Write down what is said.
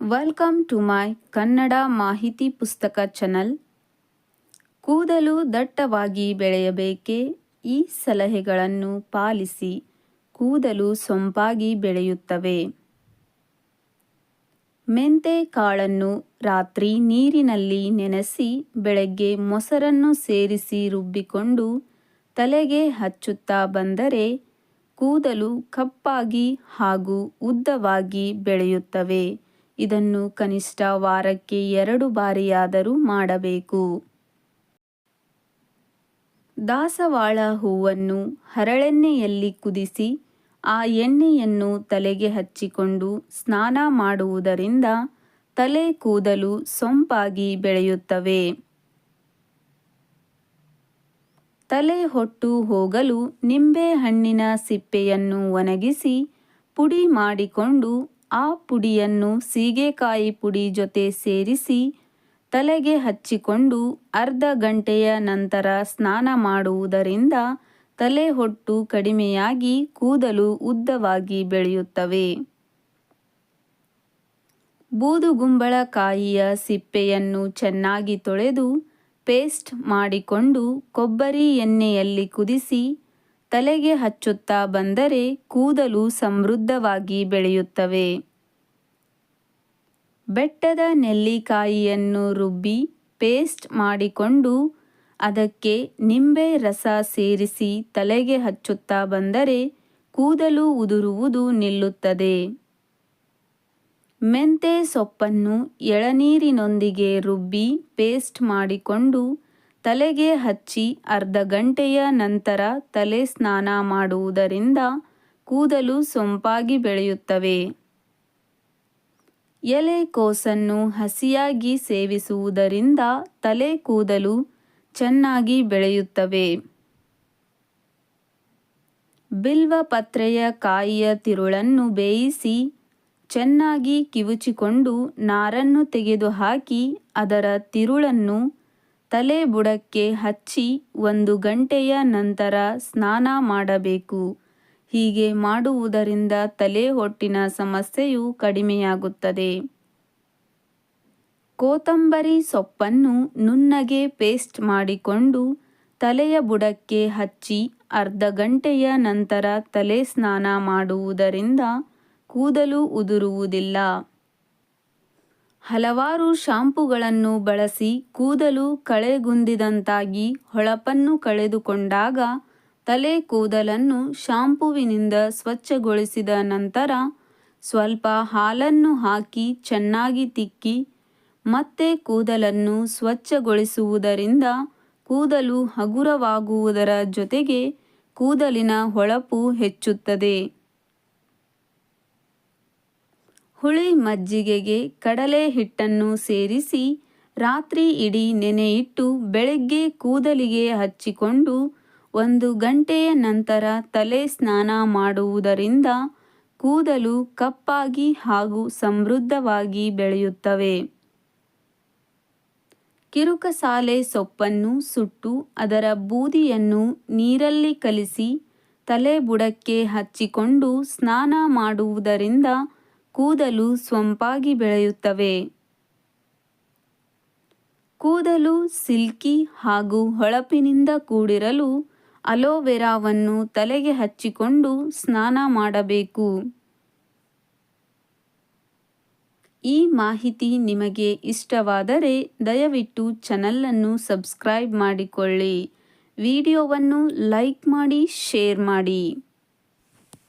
Welcome to my Kannada ಮಾಹಿತಿ ಪುಸ್ತಕ channel ಕೂದಲು ದಟ್ಟವಾಗಿ ಬೆಳೆಯಬೇಕೆ? ಈ ಸಲಹೆಗಳನ್ನು ಪಾಲಿಸಿ ಕೂದಲು ಸೊಂಪಾಗಿ ಬೆಳೆಯುತ್ತವೆ. ಮೆಂತೆ ಕಾಳನ್ನು ರಾತ್ರಿ ನೀರಿನಲ್ಲಿ ನೆನೆಸಿ ಬೆಳಗ್ಗೆ ಮೊಸರನ್ನು ಸೇರಿಸಿ ರುಬ್ಬಿಕೊಂಡು ತಲೆಗೆ ಹಚ್ಚುತ್ತಾ ಬಂದರೆ ಕೂದಲು ಕಪ್ಪಾಗಿ ಹಾಗೂ ಉದ್ದವಾಗಿ ಬೆಳೆಯುತ್ತವೆ. ಇದನ್ನು ಕನಿಷ್ಠ ವಾರಕ್ಕೆ ಎರಡು ಬಾರಿಯಾದರೂ ಮಾಡಬೇಕು. ದಾಸವಾಳ ಹೂವನ್ನು ಹರಳೆಣ್ಣೆಯಲ್ಲಿ ಕುದಿಸಿ ಆ ಎಣ್ಣೆಯನ್ನು ತಲೆಗೆ ಹಚ್ಚಿಕೊಂಡು ಸ್ನಾನ ಮಾಡುವುದರಿಂದ ತಲೆ ಕೂದಲು ಸೊಂಪಾಗಿ ಬೆಳೆಯುತ್ತವೆ. ತಲೆ ಹೊಟ್ಟು ಹೋಗಲು ನಿಂಬೆ ಹಣ್ಣಿನ ಸಿಪ್ಪೆಯನ್ನು ಒಣಗಿಸಿ ಪುಡಿ ಮಾಡಿಕೊಂಡು ಆ ಪುಡಿಯನ್ನು ಸೀಗೆಕಾಯಿ ಪುಡಿ ಜೊತೆ ಸೇರಿಸಿ ತಲೆಗೆ ಹಚ್ಚಿಕೊಂಡು ಅರ್ಧ ಗಂಟೆಯ ನಂತರ ಸ್ನಾನ ಮಾಡುವುದರಿಂದ ತಲೆ ಹೊಟ್ಟು ಕಡಿಮೆಯಾಗಿ ಕೂದಲು ಉದ್ದವಾಗಿ ಬೆಳೆಯುತ್ತವೆ. ಬೂದುಗುಂಬಳಕಾಯಿಯ ಸಿಪ್ಪೆಯನ್ನು ಚೆನ್ನಾಗಿ ತೊಳೆದು ಪೇಸ್ಟ್ ಮಾಡಿಕೊಂಡು ಕೊಬ್ಬರಿ ಎಣ್ಣೆಯಲ್ಲಿ ಕುದಿಸಿ ತಲೆಗೆ ಹಚ್ಚುತ್ತಾ ಬಂದರೆ ಕೂದಲು ಸಮೃದ್ಧವಾಗಿ ಬೆಳೆಯುತ್ತವೆ. ಬೆಟ್ಟದ ನೆಲ್ಲಿಕಾಯಿಯನ್ನು ರುಬ್ಬಿ ಪೇಸ್ಟ್ ಮಾಡಿಕೊಂಡು ಅದಕ್ಕೆ ನಿಂಬೆ ರಸ ಸೇರಿಸಿ ತಲೆಗೆ ಹಚ್ಚುತ್ತಾ ಬಂದರೆ ಕೂದಲು ಉದುರುವುದು ನಿಲ್ಲುತ್ತದೆ. ಮೆಂತೆ ಸೊಪ್ಪನ್ನು ಎಳನೀರಿನೊಂದಿಗೆ ರುಬ್ಬಿ ಪೇಸ್ಟ್ ಮಾಡಿಕೊಂಡು ತಲೆಗೆ ಹಚ್ಚಿ ಅರ್ಧ ಗಂಟೆಯ ನಂತರ ತಲೆ ಸ್ನಾನ ಮಾಡುವುದರಿಂದ ಕೂದಲು ಸೊಂಪಾಗಿ ಬೆಳೆಯುತ್ತವೆ. ಎಲೆಕೋಸನ್ನು ಹಸಿಯಾಗಿ ಸೇವಿಸುವುದರಿಂದ ತಲೆ ಕೂದಲು ಚೆನ್ನಾಗಿ ಬೆಳೆಯುತ್ತವೆ. ಬಿಲ್ವ ಪತ್ರೆಯ ಕಾಯಿಯ ತಿರುಳನ್ನು ಬೇಯಿಸಿ ಚೆನ್ನಾಗಿ ಕಿವುಚಿಕೊಂಡು ನಾರನ್ನು ತೆಗೆದುಹಾಕಿ ಅದರ ತಿರುಳನ್ನು ತಲೆ ಬುಡಕ್ಕೆ ಹಚ್ಚಿ ಒಂದು ಗಂಟೆಯ ನಂತರ ಸ್ನಾನ ಮಾಡಬೇಕು. ಹೀಗೆ ಮಾಡುವುದರಿಂದ ತಲೆ ಹೊಟ್ಟಿನ ಸಮಸ್ಯೆಯು ಕಡಿಮೆಯಾಗುತ್ತದೆ. ಕೋತಂಬರಿ ಸೊಪ್ಪನ್ನು ನುಣ್ಣಗೆ ಪೇಸ್ಟ್ ಮಾಡಿಕೊಂಡು ತಲೆಯ ಬುಡಕ್ಕೆ ಹಚ್ಚಿ ಅರ್ಧ ಗಂಟೆಯ ನಂತರ ತಲೆ ಸ್ನಾನ ಮಾಡುವುದರಿಂದ ಕೂದಲು ಉದುರುವುದಿಲ್ಲ. ಹಲವಾರು ಶಾಂಪುಗಳನ್ನು ಬಳಸಿ ಕೂದಲು ಕಳೆಗುಂದಿದಂತಾಗಿ ಹೊಳಪನ್ನು ಕಳೆದುಕೊಂಡಾಗ ತಲೆ ಕೂದಲನ್ನು ಶಾಂಪುವಿನಿಂದ ಸ್ವಚ್ಛಗೊಳಿಸಿದ ನಂತರ ಸ್ವಲ್ಪ ಹಾಲನ್ನು ಹಾಕಿ ಚೆನ್ನಾಗಿ ತಿಕ್ಕಿ ಮತ್ತೆ ಕೂದಲನ್ನು ಸ್ವಚ್ಛಗೊಳಿಸುವುದರಿಂದ ಕೂದಲು ಹಗುರವಾಗುವುದರ ಜೊತೆಗೆ ಕೂದಲಿನ ಹೊಳಪು ಹೆಚ್ಚುತ್ತದೆ. ಹುಳಿ ಮಜ್ಜಿಗೆಗೆ ಕಡಲೆ ಹಿಟ್ಟನ್ನು ಸೇರಿಸಿ ರಾತ್ರಿ ಇಡೀ ನೆನೆಯಿಟ್ಟು ಬೆಳಗ್ಗೆ ಕೂದಲಿಗೆ ಹಚ್ಚಿಕೊಂಡು ಒಂದು ಗಂಟೆಯ ನಂತರ ತಲೆ ಸ್ನಾನ ಮಾಡುವುದರಿಂದ ಕೂದಲು ಕಪ್ಪಾಗಿ ಹಾಗೂ ಸಮೃದ್ಧವಾಗಿ ಬೆಳೆಯುತ್ತವೆ. ಕಿರುಕಸಾಲೆ ಸೊಪ್ಪನ್ನು ಸುಟ್ಟು ಅದರ ಬೂದಿಯನ್ನು ನೀರಲ್ಲಿ ಕಲಿಸಿ ತಲೆ ಬುಡಕ್ಕೆ ಹಚ್ಚಿಕೊಂಡು ಸ್ನಾನ ಮಾಡುವುದರಿಂದ ಕೂದಲು ಸ್ವಂಪಾಗಿ ಬೆಳೆಯುತ್ತವೆ. ಕೂದಲು ಸಿಲ್ಕಿ ಹಾಗೂ ಹೊಳಪಿನಿಂದ ಕೂಡಿರಲು ಅಲೋವೆರಾವನ್ನು ತಲೆಗೆ ಹಚ್ಚಿಕೊಂಡು ಸ್ನಾನ ಮಾಡಬೇಕು. ಈ ಮಾಹಿತಿ ನಿಮಗೆ ಇಷ್ಟವಾದರೆ ದಯವಿಟ್ಟು ಚಾನಲನ್ನು ಸಬ್ಸ್ಕ್ರೈಬ್ ಮಾಡಿಕೊಳ್ಳಿ. ವಿಡಿಯೋವನ್ನು ಲೈಕ್ ಮಾಡಿ, ಶೇರ್ ಮಾಡಿ.